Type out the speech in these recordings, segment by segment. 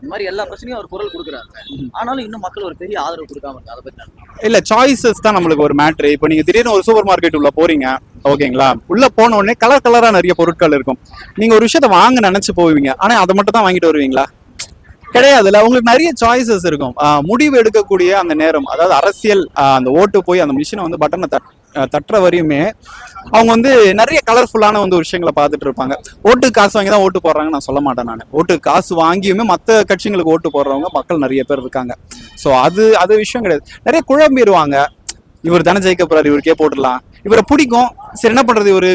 இந்த மாதிரி எல்லா பிரச்சனையும் அவர் குரல் கொடுக்குறாங்க ஆனாலும் இன்னும் மக்கள் ஒரு பெரிய ஆதரவு கொடுக்காம இருக்காங்க. அதை பத்தி இல்ல சாய்ஸஸ் தான் நம்மளுக்கு ஒரு மேட்ரு இப்போ நீங்க திடீர்னு ஒரு சூப்பர் மார்க்கெட் உள்ள போறீங்க. ஓகேங்களா? உள்ள போன உடனே கலர் கலரா நிறைய பொருட்கள் இருக்கும். நீங்க ஒரு விஷயத்த வாங்க நினைச்சு போவீங்க. ஆனா அதை மட்டும் தான் வாங்கிட்டு வருவீங்களா? கிடையாதுல்ல. உங்களுக்கு நிறைய சாய்ஸஸ் இருக்கும். முடிவு எடுக்கக்கூடிய அந்த நேரம் அதாவது அரசியல் அந்த ஓட்டு போய் அந்த மிஷினை வந்து பட்டனை தட் தட்டுற வரையுமே அவங்க வந்து நிறைய கலர்ஃபுல்லான வந்து விஷயங்களை பார்த்துட்டு இருப்பாங்க. ஓட்டு காசு வாங்கி தான் ஓட்டு போடுறாங்க நான் சொல்ல மாட்டேன் நான். ஓட்டு காசு வாங்கியுமே மற்ற கட்சிங்களுக்கு ஓட்டு போடுறவங்க மக்கள் நிறைய பேர் இருக்காங்க. ஸோ அது அது விஷயம் கிடையாது. நிறைய குழம்பிடுவாங்க இவர் தானே ஜெயிக்க போறாரு இவருக்கே போட்டுடலாம். இவரை பிடிக்கும். சரி என்ன பண்றது இவரு?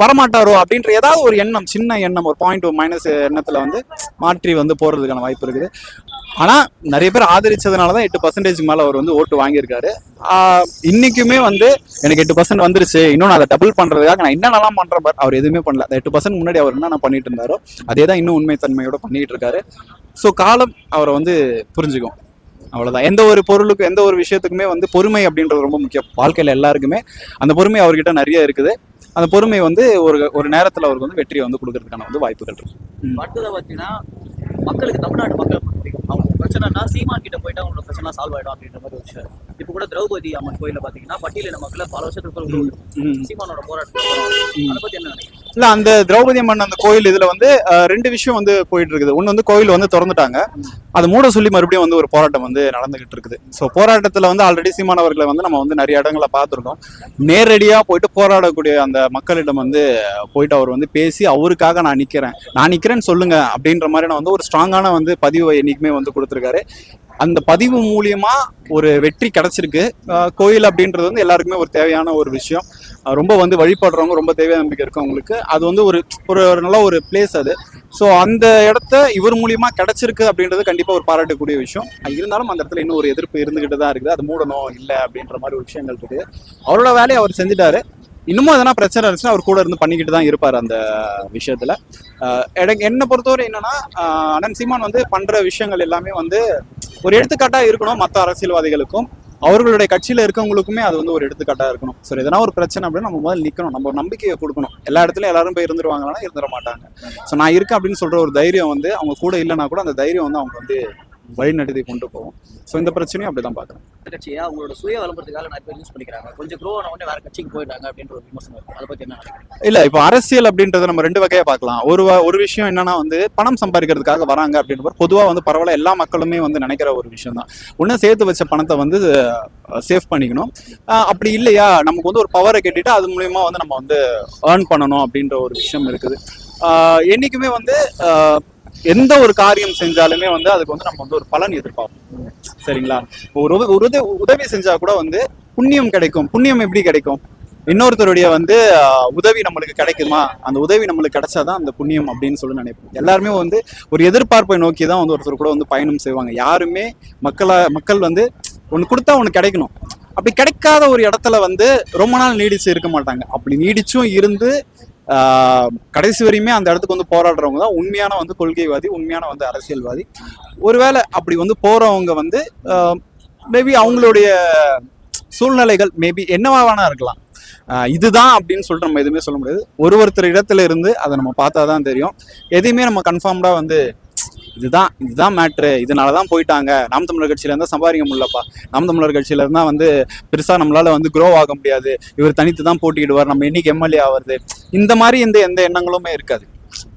வரமாட்டாரோ அப்படின்ற ஏதாவது ஒரு எண்ணம் சின்ன எண்ணம் ஒரு பாயிண்ட் மைனஸ் எண்ணத்துல வந்து மாற்றி வந்து போறதுக்கான வாய்ப்பு இருக்குது. ஆனால் நிறைய பேர் ஆதரிச்சதுனால தான் எட்டு பர்சன்டேஜ் மேலே அவர் வந்து ஓட்டு வாங்கியிருக்காரு. இன்னைக்குமே வந்து எனக்கு எட்டு பர்சன்ட் வந்துருச்சு. இன்னும் நான் அதை டபுள் பண்ணுறதுக்காக நான் என்னென்னலாம் பண்ணுறேன் பட் அவர் எதுவுமே பண்ணல. அந்த எட்டு பர்சன்ட் முன்னாடி அவர் என்ன பண்ணிட்டு இருந்தாரோ அதே தான் இன்னும் உண்மைத்தன்மையோட பண்ணிட்டு இருக்காரு. ஸோ காலம் அவரை வந்து புரிஞ்சுக்கும். அவ்வளோதான் எந்த ஒரு பொருளுக்கும் எந்த ஒரு விஷயத்துக்குமே வந்து பொறுமை அப்படின்றது ரொம்ப முக்கியம். வாழ்க்கையில் எல்லாருக்குமே அந்த பொறுமை அவர்கிட்ட நிறைய இருக்குது. அந்த பொறுமை வந்து ஒரு ஒரு நேரத்தில் அவருக்கு வந்து வெற்றியை வந்து கொடுக்கறதுக்கான வந்து வாய்ப்புகள் இருக்கு. அடுத்ததை பார்த்தீங்கன்னா மக்களுக்கு தமிழ்நாட்டு மக்கள் அவங்க பிரச்சனைனா சீமான் கிட்ட போயிட்டு அவங்களோட பிரச்சனை சால்வ் ஆயிடும் அப்படின்ற மாதிரி ஒரு விஷயம். இப்போ கூட திரௌபதி அம்மன் கோயில பாத்தீங்கன்னா பட்டியலின மக்களை பல வருஷத்துக்கு. சீமானோட போராட்டம் அதை பத்தி என்ன நினைக்கிறீங்க? இல்ல அந்த திரௌபதி அம்மன் அந்த கோயில் இதுல வந்து ரெண்டு விஷயம் வந்து போயிட்டு இருக்குது ஒண்ணு வந்து கோயில் வந்து திறந்துட்டாங்க. அதை மூட சொல்லி மறுபடியும் வந்து ஒரு போராட்டம் வந்து நடந்துகிட்டு இருக்குது ஸோ போராட்டத்துல வந்து ஆல்ரெடி சீமானவர்களை வந்து நம்ம வந்து நிறைய இடங்களை பார்த்துருக்கோம். நேரடியா போயிட்டு போராடக்கூடிய அந்த மக்களிடம் வந்து போயிட்டு அவர் வந்து பேசி அவருக்காக நான் நிக்கிறேன். நான் நிக்கிறேன்னு சொல்லுங்க அப்படின்ற மாதிரி நான் வந்து ஒரு ஸ்ட்ராங்கான வந்து பதிவு என்னைக்குமே வந்து கொடுத்துருக்காரு. அந்த பதிவு மூலியமா ஒரு வெற்றி கிடைச்சிருக்கு. கோயில் அப்படின்றது வந்து எல்லாருக்குமே ஒரு தேவையான ஒரு விஷயம். ரொம்ப வந்து வழிபடுறவங்க ரொம்ப தேவையான நம்பிக்கை இருக்கவங்களுக்கு அது வந்து ஒரு ஒரு நல்ல ஒரு பிளேஸ் அது. ஸோ அந்த இடத்த இவர் மூலியமா கிடைச்சிருக்கு அப்படின்றது கண்டிப்பாக ஒரு பாராட்டக்கூடிய விஷயம். இருந்தாலும் அந்த இடத்துல இன்னும் ஒரு எதிர்ப்பு இருந்துகிட்டு தான் இருக்குது. அது மூடணும் இல்லை அப்படின்ற மாதிரி ஒரு விஷயங்கள் இருக்குது அவரோட வேலையை அவர் செஞ்சுட்டாரு. இன்னமும் எதனா பிரச்சனை இருந்துச்சுன்னா அவர் கூட இருந்து பண்ணிக்கிட்டு தான் இருப்பார் அந்த விஷயத்துல. எனக்கு என்னை பொறுத்தவரை என்னன்னா அஹ், அண்ணன் சீமான் வந்து பண்ற விஷயங்கள் எல்லாமே வந்து ஒரு எடுத்துக்காட்டா இருக்கணும் மற்ற அரசியல்வாதிகளுக்கும். அவர்களுடைய கட்சியில இருக்கவங்களுக்குமே அது வந்து ஒரு எடுத்துக்காட்டா இருக்கணும். ஸோ எதனா ஒரு பிரச்சனை அப்படின்னு நம்ம முதல்ல நிற்கணும் நம்ம நம்பிக்கையை கொடுக்கணும். எல்லா இடத்துலயும் எல்லாரும் போய் இருந்துருவாங்கன்னா இருந்துட மாட்டாங்க. ஸோ நான் இருக்கேன் அப்படின்னு சொல்ற ஒரு தைரியம் வந்து அவங்க கூட இல்லைன்னா கூட அந்த தைரியம் வந்து அவங்க வந்து வழிநடத்தி கொண்டு போகும் ஸோ இந்த பிரச்சனையும் அப்படிதான் பார்க்குறேன் கட்சியை அவங்களோட சுய விளம்பரத்துக்காக நிறைய பேர் யூஸ் பண்ணிக்கிறாங்க. கொஞ்சம் க்ரோ ஆன உடனே வேற கட்சிக்கு போயிட்டாங்க அப்படின்ற ஒரு விமர்சனம் அதை பத்தி என்ன இல்ல இப்போ அரசியல் அப்படின்றத நம்ம ரெண்டு வகையா பார்க்கலாம். ஒரு ஒரு விஷயம் என்னன்னா வந்து பணம் சம்பாதிக்கிறதுக்காக வராங்க அப்படின்ற பொதுவா வந்து பரவாயில்ல எல்லா மக்களுமே வந்து நினைக்கிற ஒரு விஷயம் தான் ஒண்ணு சேர்த்து வச்ச பணத்தை வந்து சேவ் பண்ணிக்கணும். அப்படி இல்லையா? நமக்கு வந்து ஒரு பவரை கட்டிட்டு அது மூலியமா வந்து நம்ம வந்து ஏர்ன் பண்ணணும் அப்படின்ற ஒரு விஷயம் இருக்குது. அஹ் என்னைக்குமே வந்து எந்த ஒரு காரியம் செஞ்சாலுமே வந்து அதுக்கு வந்து நம்ம வந்து ஒரு பலன் எதிர்பார்ப்போம். சரிங்களா? ஒரு உத- ஒரு உதவி செஞ்சா கூட வந்து புண்ணியம் கிடைக்கும். புண்ணியம் எப்படி கிடைக்கும்? இன்னொருத்தருடைய வந்து உதவி நம்மளுக்கு கிடைக்குமா? அந்த உதவி நம்மளுக்கு கிடைச்சாதான் அந்த புண்ணியம் அப்படின்னு சொல்லி நினைப்போம். எல்லாருமே வந்து ஒரு எதிர்பார்ப்பை நோக்கி தான் வந்து ஒருத்தர் கூட வந்து பயணம் செய்வாங்க. யாருமே மக்களை மக்கள் வந்து ஒன்று கொடுத்தா ஒன்று கிடைக்கணும். அப்படி கிடைக்காத ஒரு இடத்துல வந்து ரொம்ப நாள் நீடிச்சு இருக்க மாட்டாங்க. அப்படி நீடிச்சும் இருந்து கடைசி வரையுமே அந்த இடத்துக்கு வந்து போராடுறவங்க தான் உண்மையான வந்து கொள்கைவாதி உண்மையான வந்து அரசியல்வாதி. ஒருவேளை அப்படி வந்து போறவங்க வந்து மேபி அவங்களுடைய சூழ்நிலைகள் மேபி என்னவா வேணா இருக்கலாம். இதுதான் அப்படின்னு சொல்லிட்டு நம்ம எதுவுமே சொல்ல முடியாது. ஒரு ஒருத்தர் இடத்துல இருந்து அதை நம்ம பார்த்தா தான் தெரியும். எதையுமே நம்ம கன்ஃபார்ம்டா வந்து இதுதான் இதுதான் மேட்ரு இதனால தான் போயிட்டாங்க. நாம் தமிழர் கட்சியில இருந்தால் சம்பாதிக்க முடியலப்பா. நாம் தமிழர் கட்சியில இருந்தா வந்து பெருசாக நம்மளால வந்து க்ரோ ஆக முடியாது. இவர் தனித்து தான் போட்டிக்கிடுவார் நம்ம என்னைக்கு எம்எல்ஏ ஆகிறது இந்த மாதிரி எந்த எந்த எண்ணங்களுமே இருக்காது.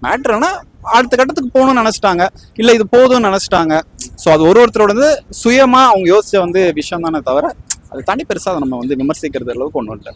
மேட்ருனா அடுத்த கட்டத்துக்கு போகணும்னு நினச்சிட்டாங்க. இல்லை இது போதும்னு நினச்சிட்டாங்க. ஸோ அது ஒரு ஒருத்தரோட வந்து சுயமாக அவங்க யோசிச்ச வந்து விஷயம் தானே தவிர அதை தாண்டி பெருசாக அதை நம்ம வந்து விமர்சிக்கிறது அளவுக்கு ஒன்றும் இல்லை.